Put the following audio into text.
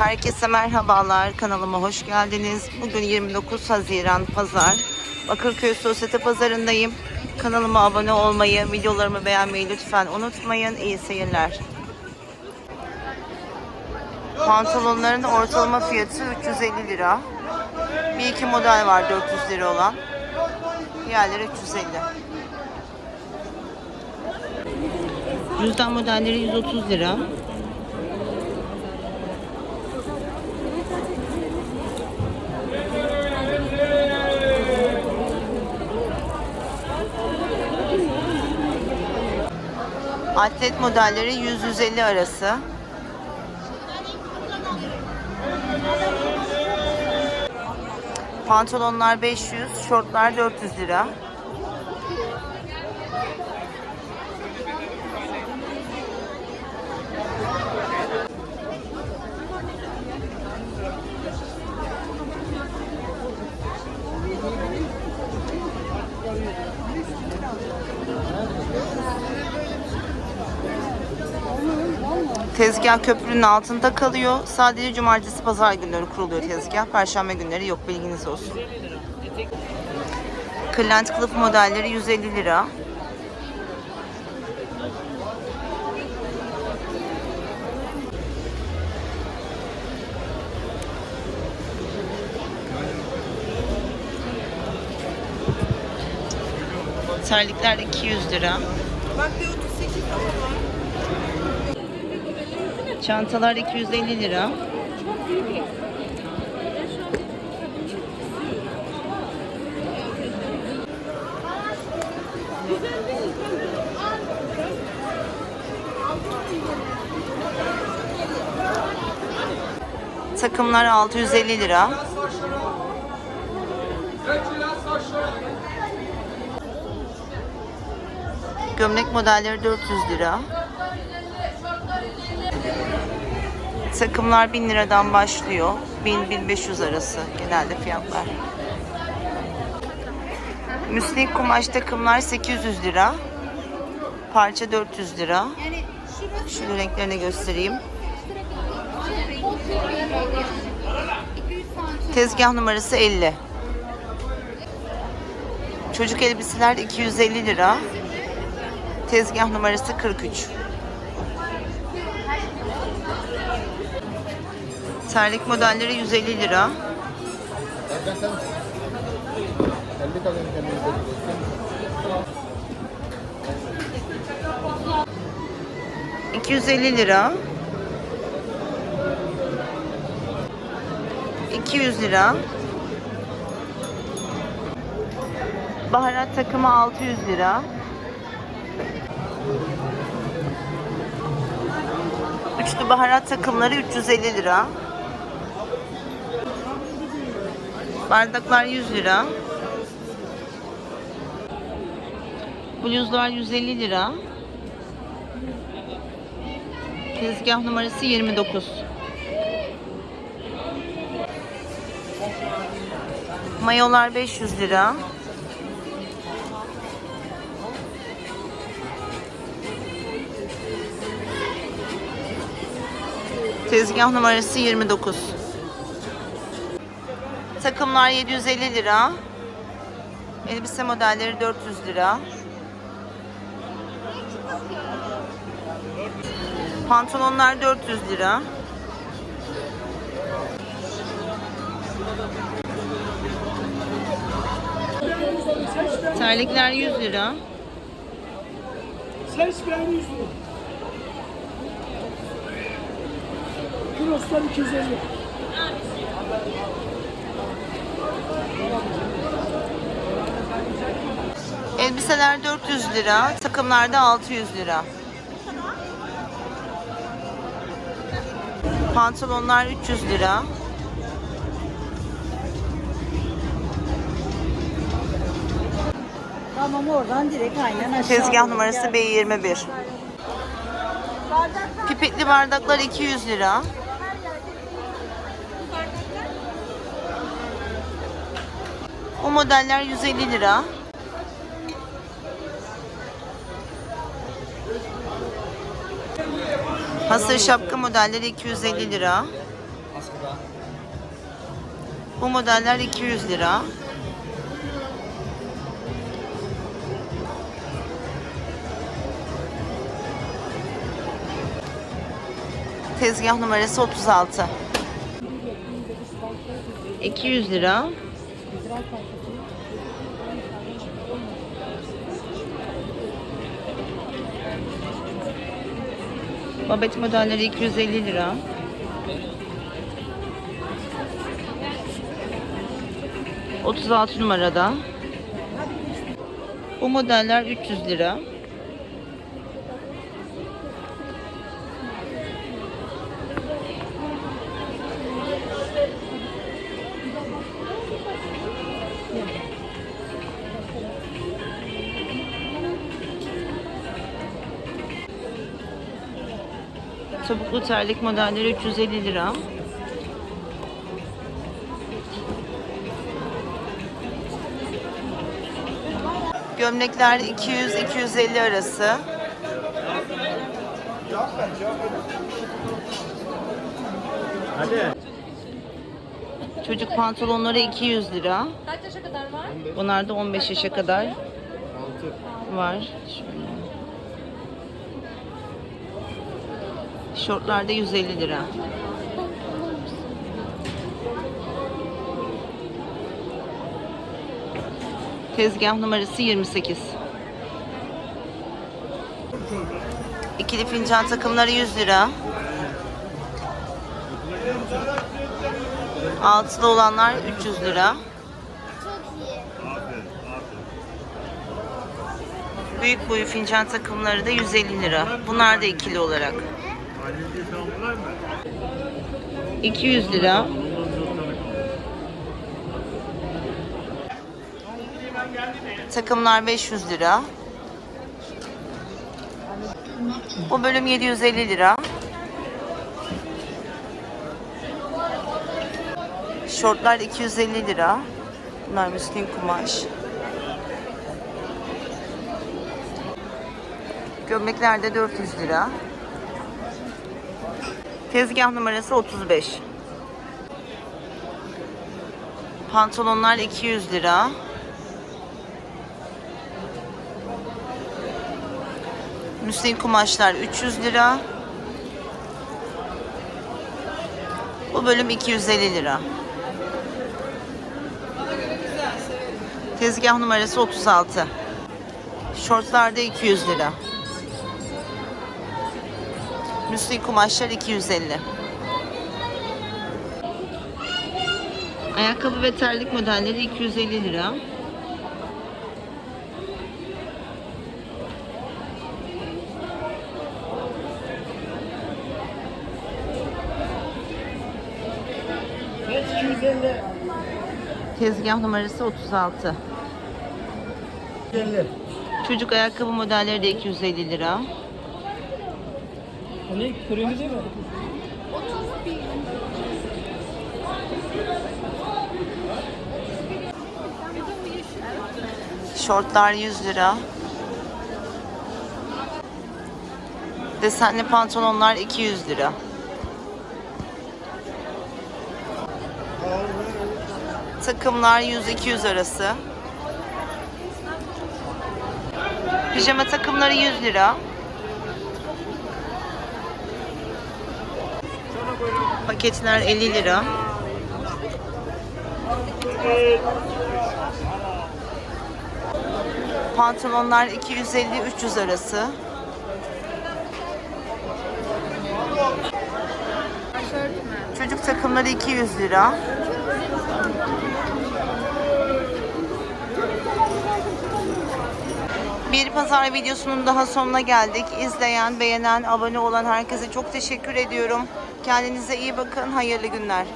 Herkese merhabalar. Kanalıma hoş geldiniz. Bugün 29 Haziran Pazar. Bakırköy Sosyete Pazarındayım. Kanalıma abone olmayı, videolarımı beğenmeyi lütfen unutmayın. İyi seyirler. Pantolonların ortalama fiyatı 350 lira. Bir iki model var 400 lira olan. Diğerleri 350. Cüzdan modelleri 130 lira. Atlet modelleri 100-150 arası. Pantolonlar 500, şortlar 400 lira. Tezgah köprünün altında kalıyor. Sadece cumartesi pazar günleri kuruluyor tezgah. Perşembe günleri yok bilginiz olsun. Client kılıf modelleri 150 lira. Terlikler 200 lira. Çantalar 250 lira. Takımlar 650 lira. Gömlek modelleri 400 lira. Takımlar 1000 liradan başlıyor. 1000-1500 arası genelde fiyatlar. Müslik kumaş takımlar 800 lira. Parça 400 lira. Şu renklerini göstereyim. Tezgah numarası 50. Çocuk elbiseler 250 lira. Tezgah numarası 43. Terlik modelleri 150 lira. 250 lira. 200 lira. Baharat takımı 600 lira. Üçlü baharat takımları 350 lira. Bardaklar 100 lira. Bluzlar 150 lira. Tezgah numarası 29. Mayolar 500 lira. Tezgah numarası 29. Takımlar 750 lira. Elbise modelleri 400 lira. Pantolonlar 400 lira. Terlikler 100 lira. Ses beğeni 100 lira. Kiroslar 250. Elbiseler 400 lira, takımlarda 600 lira. Pantolonlar 300 lira. Tamam oradan direkt aynen aşağı. Tezgah numarası gel. B21. Pipetli bardaklar 200 lira. Modeller 150 lira. Hasır şapka modelleri 250 lira. Bu modeller 200 lira. Tezgah numarası 36. 200 lira. Babet modelleri 250 lira. Otuz altı numarada. Bu modeller 300 lira. Topuklu terlik modelleri 350 lira. Gömlekler 200-250 arası. Hadi. Çocuk pantolonları 200 lira. Kaç yaşa kadar var? Bunlar da 15 yaşa kadar var. Şöyle. Şortlar da 150 lira. Tezgah numarası 28. İkili fincan takımları 100 lira. Altılı olanlar 300 lira. Büyük boyu fincan takımları da 150 lira. Bunlar da ikili olarak. 200 lira. Takımlar 500 lira. Bu bölüm 750 lira. Şortlar 250 lira. Bunlar müslin kumaş. Gömlekler de 400 lira. Tezgah numarası 35. Pantolonlar 200 lira. Müslin kumaşlar 300 lira. Bu bölüm 250 lira. Tezgah numarası 36. Şortlar da 200 lira. Müslin kumaşlar 250. Ayakkabı ve terlik modelleri 250 lira. Kaç 250? Tezgah numarası 36. 250. Çocuk ayakkabı modelleri de 250 lira. O ne? Kırmızı değil mi? Şortlar 100 lira. Desenli pantolonlar 200 lira. Takımlar 100-200 arası. Pijama takımları 100 lira. Paketler 50 lira. Pantolonlar 250-300 arası. Çocuk takımları 200 lira. Bir pazar videosunun daha sonuna geldik. İzleyen, beğenen, abone olan herkese çok teşekkür ediyorum. Kendinize iyi bakın. Hayırlı günler.